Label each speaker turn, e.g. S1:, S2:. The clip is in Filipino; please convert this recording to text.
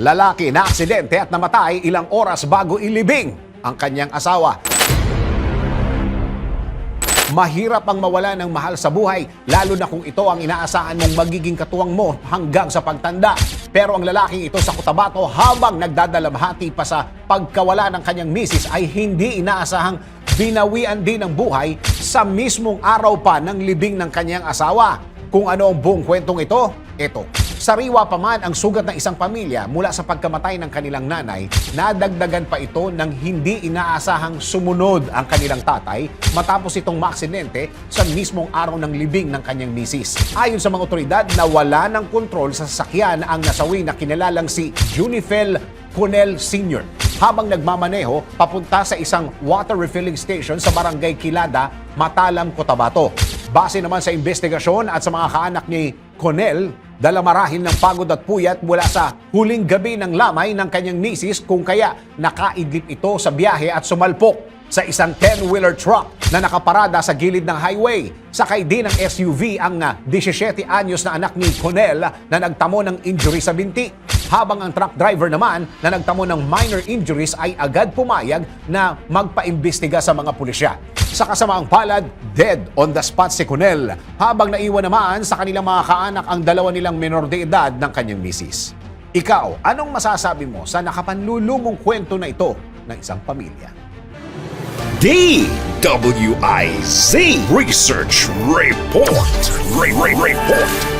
S1: Lalaki na aksidente at namatay ilang oras bago ilibing ang kanyang asawa. Mahirap ang mawala ng mahal sa buhay, lalo na kung ito ang inaasahan mong magiging katuwang mo hanggang sa pagtanda. Pero ang lalaking ito sa Cotabato habang nagdadalamhati pa sa pagkawala ng kanyang misis ay hindi inaasahang binawian din ng buhay sa mismong araw pa ng libing ng kanyang asawa. Kung ano ang buong kwentong ito, ito. Sariwa pa man ang sugat ng isang pamilya mula sa pagkamatay ng kanilang nanay, nadagdagan pa ito ng hindi inaasahang sumunod ang kanilang tatay matapos itong maaksidente sa mismong araw ng libing ng kanyang misis. Ayon sa mga otoridad, nawala ng kontrol sa sasakyan ang nasawi na kinalalang si Junifel Cunel Sr. habang nagmamaneho papunta sa isang water refilling station sa barangay Kilada, Matalam, Cotabato. Base naman sa investigasyon at sa mga kaanak ni Conel, dala marahil ng pagod at puyat mula sa huling gabi ng lamay ng kanyang misis kung kaya nakaidlip ito sa biyahe at sumalpok sa isang 10-wheeler truck na nakaparada sa gilid ng highway. Sakay din ng SUV ang ah, 17 anyos na anak ni Conel na nagtamo ng injury sa binti. Habang ang truck driver naman na nagtamo ng minor injuries ay agad pumayag na magpaimbestiga sa mga pulisya. Sa kasamaang palad, dead on the spot si Conel habang naiwan naman sa kanilang mga kaanak ang dalawa nilang menor de edad ng kanyang misis. Ikaw, anong masasabi mo sa nakapanlulumong kwento na ito ng isang pamilya?
S2: DWIZ Research Report. Re- Re- Report.